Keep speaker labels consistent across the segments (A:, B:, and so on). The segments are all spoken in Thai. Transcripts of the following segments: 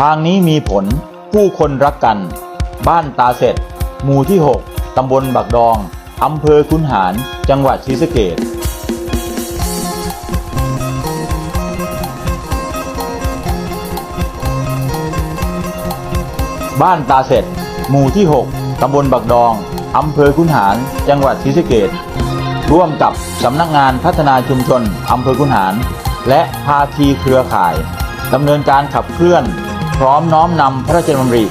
A: ทางนี้มีผลผู้คนรักกัน บ้านตาเสร็จ หมู่ที่ 6 ตำบลบักดอง อำเภอคุนหาร จังหวัดศรีสะเกษบ้านตาเสร็จ หมู่ที่ 6 ตำบลบักดอง อำเภอคุนหาร จังหวัดศรีสะเกษร่วมกับสำนักงานพัฒนาชุมชน อำเภอคุนหาร และภาคีเครือข่ายดำเนินการขับเคลื่อน ร้อมน้อมนำพระราชดำริ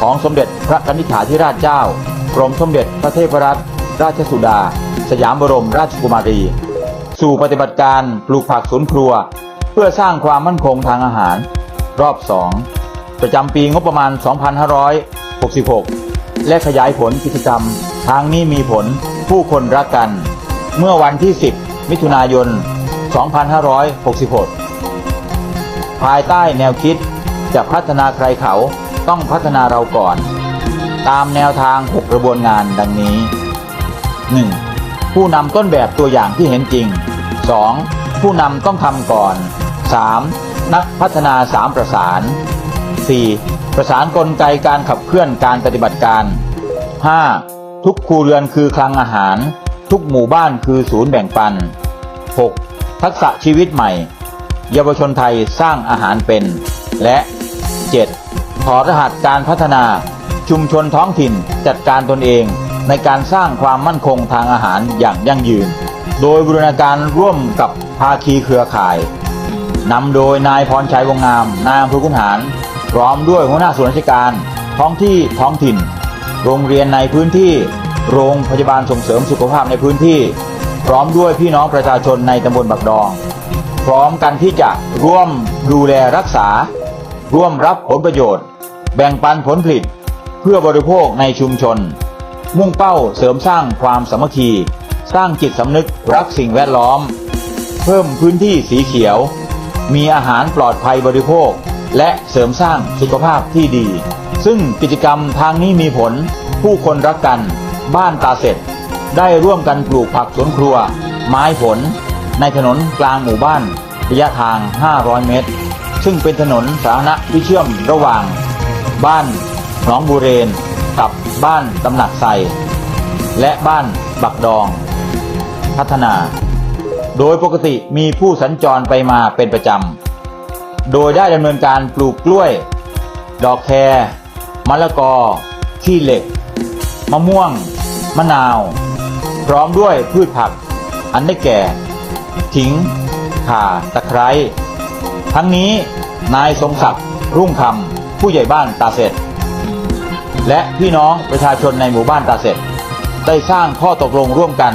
A: ของสมเด็จพระนิธิาธิราชเจ้ากรมสมเด็จพระเทพรัตนราชสุดา สยามบรมราชกุมารี สู่ปฏิบัติการปลูกผักสวนครัว เพื่อสร้างความมั่นคงทางอาหาร รอบ 2 ประจำปีงบประมาณ 2566 และขยายผลกิจกรรม ทางนี้มีผลผู้คนรักกัน เมื่อวันที่ 10 มิถุนายน 2566 ภายใต้แนวคิด จะพัฒนาใครเขาต้องพัฒนาเราก่อน ตามแนวทาง 6 กระบวนงานดังนี้ 1. ผู้นำต้นแบบตัวอย่างที่เห็นจริง 2. ผู้นำต้องทำก่อน 3. นักพัฒนา 3 ประสาน 4. ประสานกลไกการขับเคลื่อนการปฏิบัติการ 5. ทุกครัวเรือนคือคลังอาหาร ทุกหมู่บ้านคือศูนย์แบ่งปัน 6. ทักษะชีวิตใหม่ เยาวชนไทยสร้างอาหารเป็น และ 7. ถอรหัสการพัฒนา ชุมชนท้องถิ่นจัดการตนเองในการสร้างความมั่นคงทางอาหารอย่างยั่งยืน โดยบูรณาการร่วมกับภาคีเครือข่ายนำโดยนายพรชัยวงงาม นายอำเภอคุนหารพร้อมด้วยหัวหน้าส่วนราชการ ท้องที่ท้องถิ่น โรงเรียนในพื้นที่ โรงพยาบาลส่งเสริมสุขภาพในพื้นที่ พร้อมด้วยพี่น้องประชาชนในตำบลบักดอง พร้อมกันที่จะร่วมดูแลรักษา ร่วมรับผลประโยชน์ แบ่งปันผลผลิต เพื่อบริโภคในชุมชน มุ่งเป้าเสริมสร้างความสามัคคี สร้างจิตสำนึกรักสิ่งแวดล้อม เพิ่มพื้นที่สีเขียว มีอาหารปลอดภัยบริโภค และเสริมสร้างสุขภาพที่ดี ซึ่งกิจกรรมทางนี้มีผล ผู้คนรักกัน บ้านตาเสร็จ ได้ร่วมกันปลูกผักสวนครัว ไม้ผล ในถนนกลางหมู่บ้านระยะทาง 500 เมตร ซึ่งเป็นถนนสาธารณะที่เชื่อมระหว่าง บ้านหนองบูเรน กับบ้านตำหนักไซและบ้านบักดอง พัฒนา โดยปกติมีผู้สัญจรไปมาเป็นประจำ โดยได้ดำเนินการปลูกกล้วย ดอกแครมะละกอ ขี้เหล็ก มะม่วง มะนาว พร้อมด้วยพืชผัก อันได้แก่ถิง ข่า ตะไคร้ ทั้งนี้ นายทรงศักดิ์รุ่งคำผู้ใหญ่บ้านตาเสร็จ และพี่น้องประชาชนในหมู่บ้านตาเสร็จ ได้สร้างข้อตกลงร่วมกัน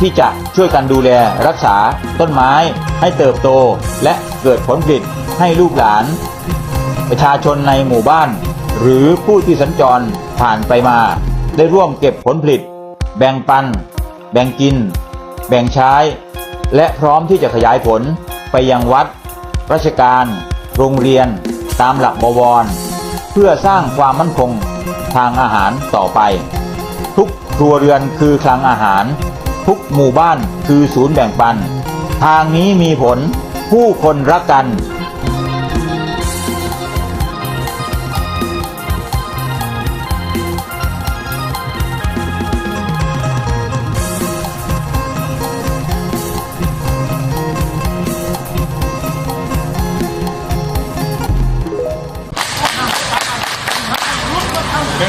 A: ที่จะช่วยกันดูแลรักษาต้นไม้ให้เติบโตและเกิดผลผลิตให้ลูกหลาน ประชาชนในหมู่บ้าน หรือผู้ที่สัญจรผ่านไปมา ได้ร่วมเก็บผลผลิต แบ่งปัน แบ่งกิน แบ่งใช้ และพร้อมที่จะขยายผลไปยังวัด ราชการ โรงเรียน ตามหลักบวร เพื่อสร้างความมั่นคงทางอาหารต่อไป ทุกครัวเรือนคือคลังอาหาร ทุกหมู่บ้านคือศูนย์แบ่งปัน ทางนี้มีผลผู้คนรักกัน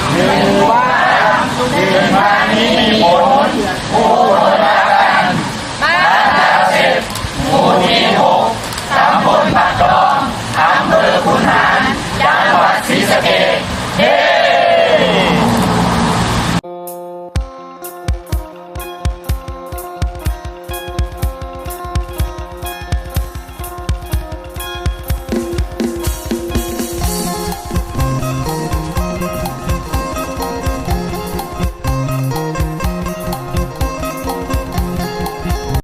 B: หมู่บ้านหมู่บ้านนี้มีผล